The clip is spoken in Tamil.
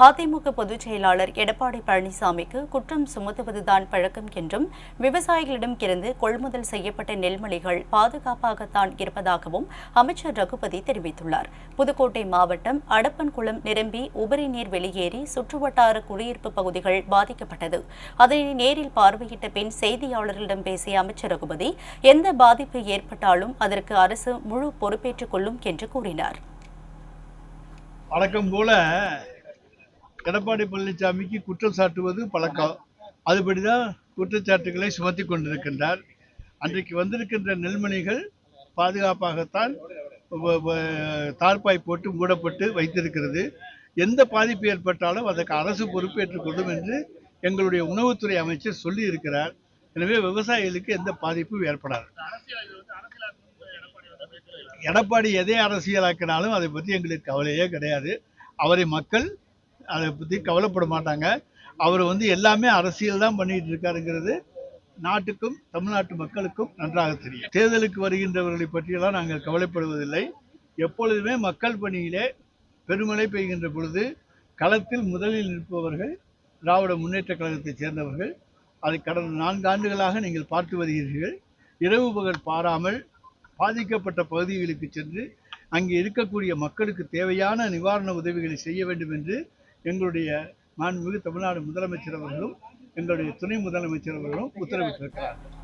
அதிமுக பொதுச் செயலாளர் எடப்பாடி பழனிசாமிக்கு குற்றம் சுமத்துவதுதான் பழக்கம் என்றும் விவசாயிகளிடம் இருந்து கொள்முதல் செய்யப்பட்ட நெல்மணிகள் பாதுகாப்பாகத்தான் இருப்பதாகவும் அமைச்சர் ரகுபதி தெரிவித்துள்ளார். புதுக்கோட்டை மாவட்டம் அடப்பன்குளம் நிரம்பி உபரி நீர் வெளியேறி சுற்றுவட்டார குடியிருப்பு பகுதிகள் பாதிக்கப்பட்டது. அதனை நேரில் பார்வையிட்ட பின் செய்தியாளர்களிடம் பேசிய அமைச்சர் ரகுபதி எந்த பாதிப்பு ஏற்பட்டாலும் அதற்கு அரசு முழு பொறுப்பேற்றுக் கொள்ளும் என்று கூறினார். வழக்கம் போல எடப்பாடி பழனிசாமிக்கு குற்றம் சாட்டுவது பழக்கம். அதுபடிதான் குற்றச்சாட்டுகளை சுமத்தி கொண்டிருக்கின்றார். அன்றைக்கு வந்திருக்கின்ற நெல்மணிகள் பாதுகாப்பாகத்தான் தார்பாய் போட்டு மூடப்பட்டு வைத்திருக்கிறது. எந்த பாதிப்பு ஏற்பட்டாலும் அதற்கு அரசு பொறுப்பேற்றுக் கொள்ளும் என்று எங்களுடைய உணவுத்துறை அமைச்சர் சொல்லி இருக்கிறார் எனவே விவசாயிகளுக்கு எந்த பாதிப்பும் ஏற்படாது. எடப்பாடி எதை அரசியலாக்கினாலும் அதை பற்றி எங்களுக்கு கவலையே கிடையாது. அவரை மக்கள் அதை பற்றி கவலைப்பட மாட்டாங்க. அவர் வந்து எல்லாமே அரசியல் தான் பண்ணிட்டு இருக்காருங்கிறது நாட்டுக்கும் தமிழ்நாட்டு மக்களுக்கும் நன்றாக தெரியும். தேர்தலுக்கு வருகின்றவர்களை பற்றியெல்லாம் நாங்கள் கவலைப்படுவதில்லை. எப்பொழுதுமே மக்கள் பணியிலே பெருமழை பெய்கின்ற பொழுது களத்தில் முதலில் நிற்பவர்கள் திராவிட முன்னேற்ற கழகத்தைச் சேர்ந்தவர்கள். அதை கடந்த நான்கு ஆண்டுகளாக நீங்கள் பார்த்து வருகிறீர்கள். இரவு பகல் பாராமல் பாதிக்கப்பட்ட பகுதிகளுக்கு சென்று அங்கே இருக்கக்கூடிய மக்களுக்கு தேவையான நிவாரண உதவிகளை செய்ய வேண்டும் என்று எங்களுடைய மாண்புமிகு தமிழ்நாடு முதலமைச்சர் அவர்களும் எங்களுடைய துணை முதலமைச்சர் அவர்களும் உத்தரவிட்டிருக்கிறார்கள்.